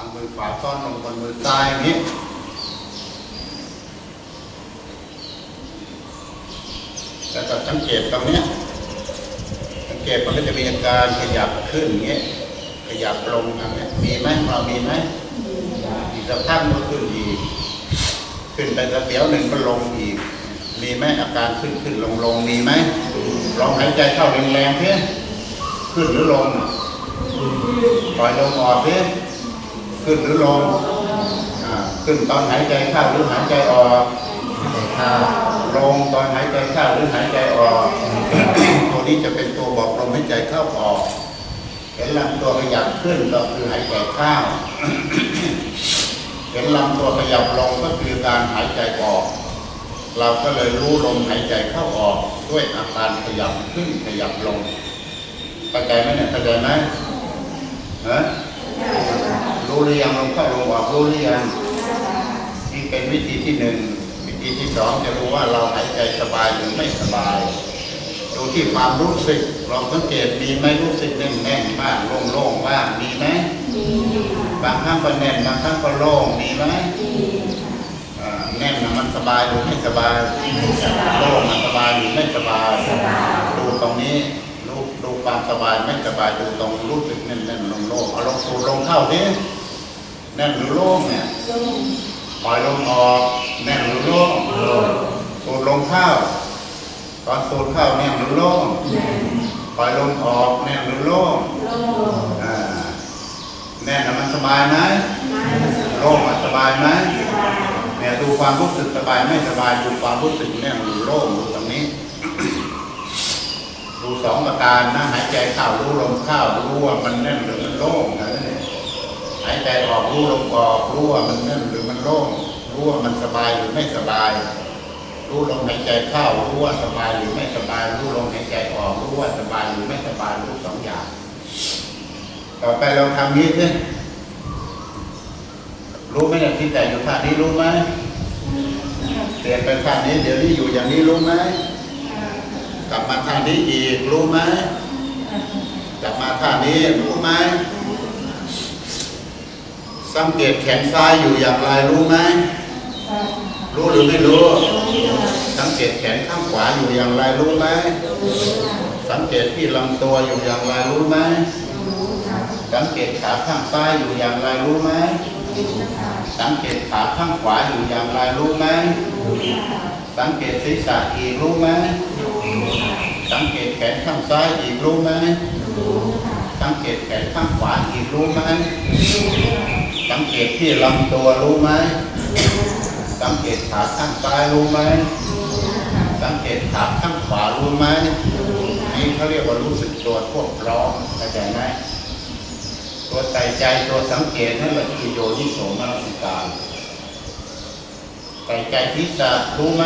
างมือขวาซ่อนลงบนมือซ้ายอย่างนี้แล้วก็สังเกตตรงนี้สังเกตมันก็จะมีอาการขยับขึ้นอย่างเงี้ยขยับลงทางเนี้ยมีไหมเรามีไหมอีกสักพักมันขึ้นอีกขึ้นไปสักเดี๋ยวหนึ่งก็ลงอีก มีไหมอาการขึ้นขึ้นลงลงมีไหมลองหายใจเข้าแรงๆเพื่อขึ้นหรือลงปล่อยลมออกเพื่อ ขึ้นหรือลงอ่าขึ้นตอนหายใจเข้าหรือหายใจออกข้าวลงตอนหายใจเข้าหรือหายใจออกตัวนี้จะเป็นตัวบอกลมหายใจเข้าออกเห็นลำตัวขยับขึ้นก็คือหายใจเข้าเห็นลำตัวขยับลงก็คือการหายใจออก เราก็เลยรู้ลมหายใจเข้าออกด้วยอาการขยับขึ้นขยับลงเข้าใจไหมเนี่ยเข้าใจไหมฮะรู้ หรือยังลมเข้าลมออกรู้หรือยังนี่เป็นวิธีที่หนึ่งวิธีที่สองจะรู้ว่าเราหายใจสบายหรือไม่สบายดูที่ความรู้สึกลองสังเกตมีไหมรู้สึกแน่นแน่นๆบ้างโล่งๆบ้างมีไหมบางครั้งก็แน่นบางครั้งก็โล่งมีไหมอ่าแน่นนะมันสบายหรือไม่สบายโล่งมันสบายหรือไม่สบายดูตรงนี้ดูดูความสบายไม่สบายดูตรงรู้สึกแน่นแน่นๆโล่งๆเอาลงสูดลงเข้าดิแน่นหรือโล่งเนี่ยปล่อยลมออกแน่นหรือโล่งสูดลงเข้าตอนสูดเข้าแน่นหรือโล่งปล่อยลมออกแน่นหรือโล่งอ่าแน่นมันสบายไหมโล่งมันสบายไหมเนี่ยดูความรู้สึกสบายไม่สบายดูความรู้สึกแน่นหรือโล่งดูตรงนี้ดูสองประการนะหายใจเข้ารู้ลมเข้ารู้ว่ามันแน่นหรือมันโล่งนะายใจออกรู้ลมออกรู้ว่ามันแน่นหรือมันโล่งรู้ว่ามันสบายหรือไม่สบาย รู้ลมหายใจเข้ารู้ว่าสบายหรือไม่สบาย รู้ลมหายใจออกรู้ว่าสบายหรือไม่สบายรู้สองอย่าง ต่อไปเราทำนี้สิรู้ไหมเนี่ยที่แต่อยู่ท่านี้รู้ไหมเปลี่ยนไปท่านี้ เดี๋ยวนี้อยู่อย่างนี้รู้ไหมกลับมาท่านี้อีกรู้ไหมกลับมาท่านี้รู้ไหม สังเกตแขนซ้ายอยู่อย่างไรรู้ไหม รู้หรือไม่รู้ สังเกตแขนข้างขวาอยู่อย่างไรรู้ไหม สังเกตที่ลำตัวอยู่อย่างไรรู้ไหม สังเกตขาข้างซ้ายอยู่อย่างไรรู้ไหม สังเกตขาข้างขวาอยู่อย่างไรรู้ไหม สังเกตศีรษะอีกรู้ไหม สังเกตแขนข้างซ้ายอีกรู้ไหม สังเกตแขนข้างขวาอีกรู้ไหม สังเกตที่ลำตัวรู้ไหม สังเกตขาข้างซ้ายรู้ไหม สังเกตขาข้างขวารู้ไหม นี่เขาเรียกว่ารู้สึกตัวควบพร้อมเข้าใจไหมตัวใส่ใจตัวสังเกตนั่นแหละคือโยนิโสมนสิการใส่ใจทิศะรู้ไหม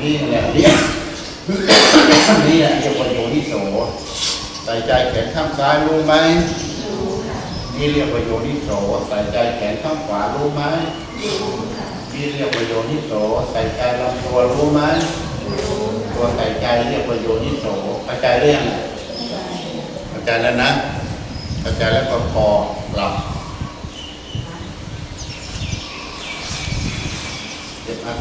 นี่แหละเรียกนี่แหละเรียกว่าโยนิโสใส่ใจแขนข้างซ้ายรู้ไหม นี่เรียกว่าโยนิโสใส่ใจแขนข้างขวารู้ไหมนี่เรียกว่าโยนิโสใส่ใจลำตัวรู้ไหมตัวใส่ใจเรียกว่าโยนิโสเข้าใจเรื่องเข้าใจแล้วนะเข้าใจแล้วก็พอ